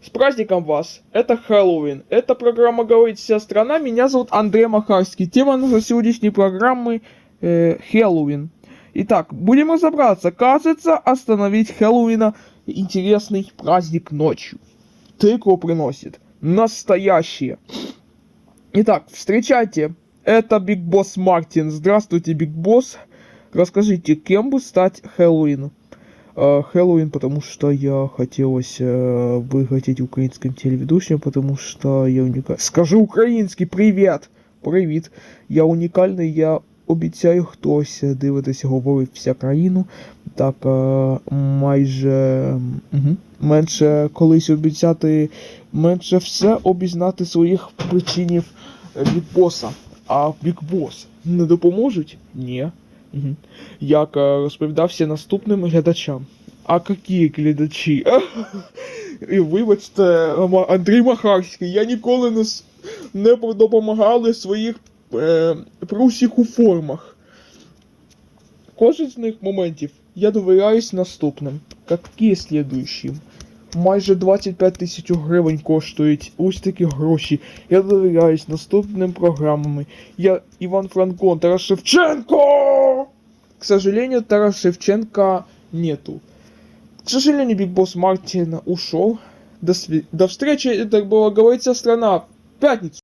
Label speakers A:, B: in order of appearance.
A: С праздником вас! Это Хэллоуин. Эта программа говорит вся страна. Меня зовут Андрей Махарский. Тема нашей сегодняшней программы э, Хэллоуин. Итак, будем разобраться. Кажется, остановить Хэллоуина интересный праздник ночью. Тыкву приносит. Настоящие. Итак, встречайте. Это Биг Босс Мартин. Здравствуйте, Биг Босс. Расскажите, кем бы стать Хэллоуину? Э, Хэллоуин, потому что я хотелось э, бы хотеть украинским телеведущим, потому что я уникальный. Скажи український привіт! Привіт! Я унікальний, я обіцяю, хтось дивитися, говорить вся країну. Так, е, майже угу. менше колись обіцяти, менше все обізнати своїх причинів від боса. А Бік Бос не допоможуть? Ні. Як е, розповідався наступним глядачам. А які глядачі? І вибачте, Андрій Махарський, я ніколи не, не допомагали своїх е, при усіх у формах. Кожен з них моментів я довіряюсь наступним. Які слідуючим? Майже 25 тисяч гривень коштують ось такі гроші. Я довіряюсь наступним програмами. Я Іван Франко, Тарас Шевченко! К сожалению, Тарас Шевченко нету. К сожалению, Биг Босс Мартин ушел. До, сви- до встречи, это было говорится, страна. В пятницу.